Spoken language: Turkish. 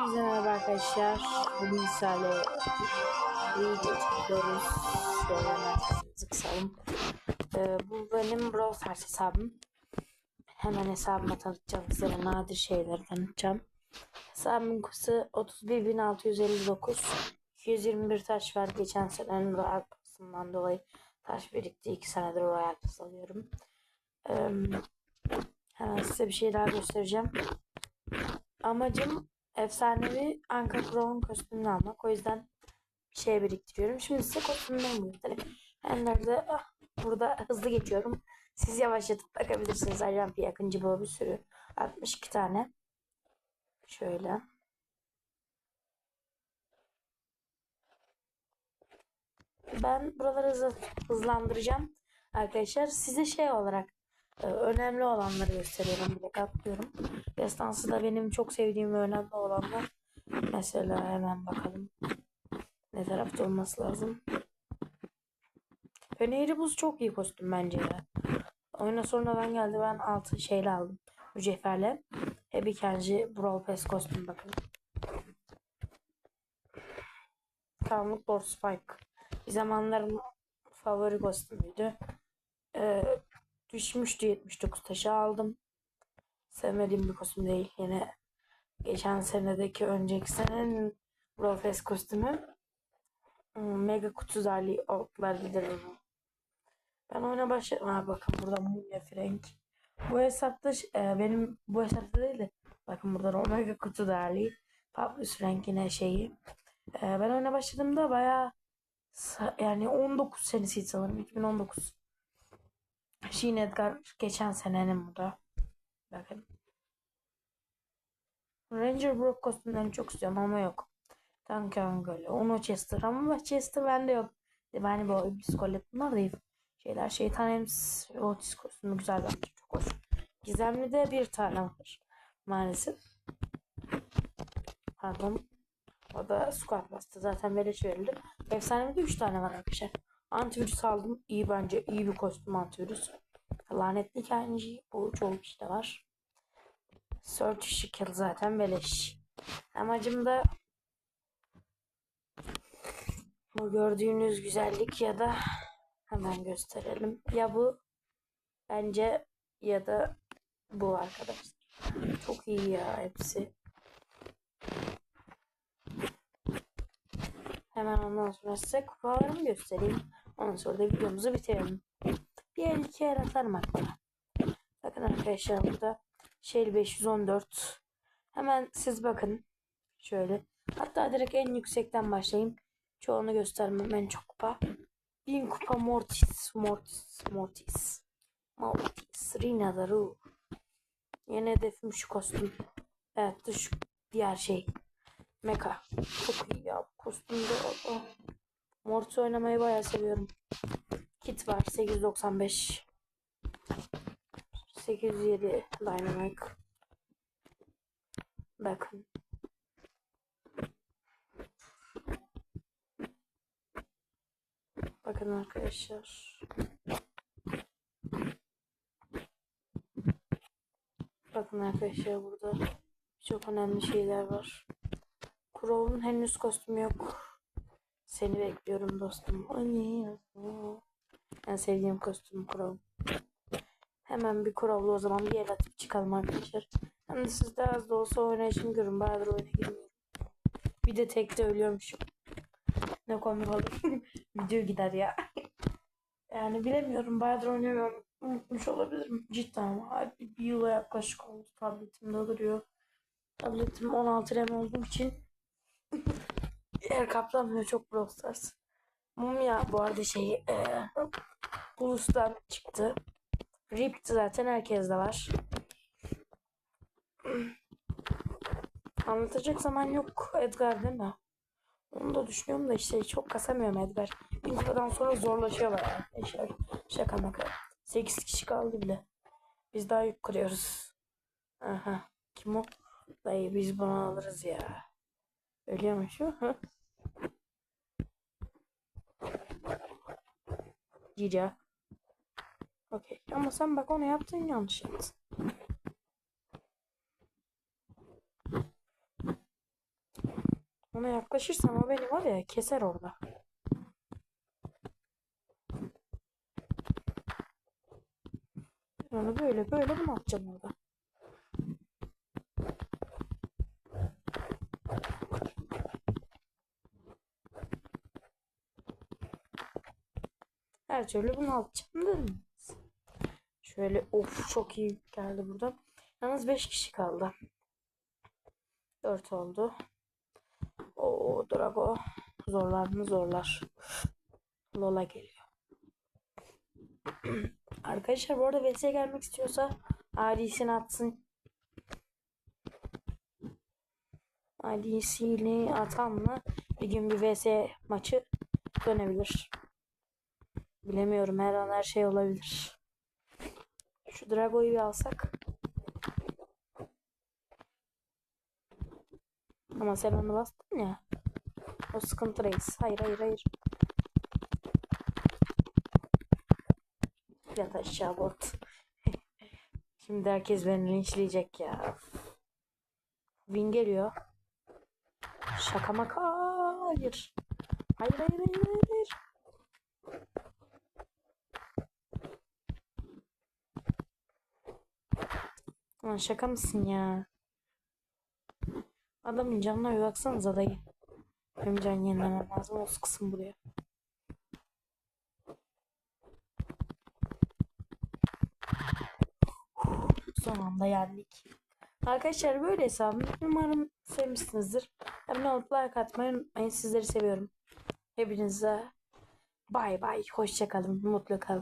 Hepinize merhaba arkadaşlar. Bugün sizlerle video çekiyoruz. Şöyle kısalım. Ee, bu benim Brawl Stars hesabım. Hemen hesabıma tanıtacağım size nadir şeyleri tanıtacağım. Hesabımın kutusu 31.659. 221 taş var. Geçen senenin Royal Pass'ından dolayı taş birikti. 2 senedir Royal Pass alıyorum. Ee, hemen size bir şey daha göstereceğim. Amacım efsanevi Anka Crow'un kostümünü almak. O yüzden şey biriktiriyorum. Şimdi size kostümden göstereyim. Ben nerede ah, burada hızlı geçiyorum. Siz yavaşlatıp bakabilirsiniz. Ajan bir yakıncı bu bir sürü. 62 tane. Şöyle. Ben buraları hızlandıracağım. Arkadaşlar size şey olarak e, önemli olanları gösteriyorum. Bir de atlıyorum. Destansı da benim çok sevdiğim önemli olanlar. Mesela hemen bakalım. Ne tarafta olması lazım. Feneri buz çok iyi kostüm bence ya. Oyuna sonradan geldi. Ben altı şeyle aldım. Mücevherle. Heavy Kenji Brawl Pass kostüm bakın. Karanlık Lord Spike. Bir zamanların favori kostümüydü. Ee, düşmüştü 79 taşı aldım. Sevmediğim bir kostüm değil. Yine geçen senedeki önceki senenin Pass kostümü. Hmm, Mega kutu zarlı otlar bilir onu. Ben oyuna başladım. Ha bakın burada Mumya Frank. Bu hesapta e, benim bu hesapta değil de bakın burada Omega kutu değerli. Fabrice Frank yine şeyi. E, ben oyuna başladığımda bayağı sa- yani 19 senesiydi sanırım 2019. Sheen Edgar geçen senenin bu da. Bakın. Ranger Brock kostümlerini çok istiyorum ama yok. Duncan Gölü, Uno Chester ama Chester bende yok. Yani bu iblis kolet bunlar iyi şeyler. Şeytan Ems Otis kostümü güzel bence çok hoş. Gizemli de bir tane var. Maalesef. Pardon. O da squat bastı. Zaten beleş verildi. Efsanemde 3 tane var arkadaşlar. Antivirüs aldım. İyi bence. iyi bir kostüm antivirüs. Lanetli kenji. Bu çoğu kişide var. Search Shield zaten beleş. Amacım da bu gördüğünüz güzellik ya da hemen gösterelim. Ya bu bence ya da bu arkadaşlar. Çok iyi ya hepsi. Hemen ondan sonra size kupalarımı göstereyim. Ondan sonra da videomuzu bitirelim. Bir el iki el atarım aklıma. Bakın arkadaşlar burada Shell 514. Hemen siz bakın. Şöyle. Hatta direkt en yüksekten başlayayım. Çoğunu göstermem en çok kupa. 1000 kupa Mortis. Mortis. Mortis. Mortis. Rina Daru. Yeni hedefim şu kostüm. Evet dış diğer şey. Mecha. Çok iyi ya. Kostümde oh. Mortis oynamayı bayağı seviyorum. Kit var 895. 807 Dynamic. Bakın. Bakın arkadaşlar. Bakın arkadaşlar burada çok önemli şeyler var. Crow'un henüz kostümü yok. Seni bekliyorum dostum. En sevdiğim kostüm Crow. Hemen bir Crow'lu o zaman bir el atıp çıkalım arkadaşlar. Hem de siz de az da olsa oynayışımı görün. Bayağıdır oyuna girmiyorum. Bir de tekte ölüyormuşum. Ne komik olur. Video gider ya. Yani bilemiyorum. Bayağıdır oynamıyorum. Unutmuş olabilirim. Cidden ama bir yıla yaklaşık oldu. Tabletimde duruyor. Tabletim 16 RAM olduğu için yer kaplamıyor çok Brawl Stars. Mumya bu arada şey e, Bulus'tan çıktı. Ripped zaten herkeste var. Anlatacak zaman yok Edgar değil mi? Onu da düşünüyorum da işte çok kasamıyorum Edgar. Bir kupadan sonra zorlaşıyor bayağı arkadaşlar. Şaka maka. 8 kişi kaldı bile. Biz daha yük kırıyoruz. Aha. Kim o? Dayı biz bunu alırız ya. Ölüyor mu şu? Cica. Okey. Ama sen bak onu yaptın yanlış yaptın. Ona yaklaşırsam o beni var ya keser orada. Ben onu böyle böyle bunu atacağım orada. Her türlü bunu atacağım değil mi? Şöyle of çok iyi geldi burada. Yalnız 5 kişi kaldı. 4 oldu. O Drago zorlar mı zorlar. Lola geliyor. Arkadaşlar bu arada VS'ye gelmek istiyorsa ID'sini atsın. ID'sini atanla bir gün bir VS maçı dönebilir. Bilemiyorum her an her şey olabilir. Şu Drago'yu bir alsak. Ama sen onu bastın ya. O sıkıntı reis. Hayır hayır hayır. Yat aşağı bot. Şimdi herkes beni linçleyecek ya. Win geliyor. Şaka maka. Hayır. Hayır hayır hayır hayır. Lan şaka mısın ya? Adamın canına bir baksanıza dayı. Benim can yenilemem lazım. O sıksın buraya. Son anda yendik. Arkadaşlar böyle hesabım. Umarım sevmişsinizdir. Abone olup like atmayı unutmayın. Sizleri seviyorum. Hepinize bay bay. Hoşçakalın. Mutlu kalın.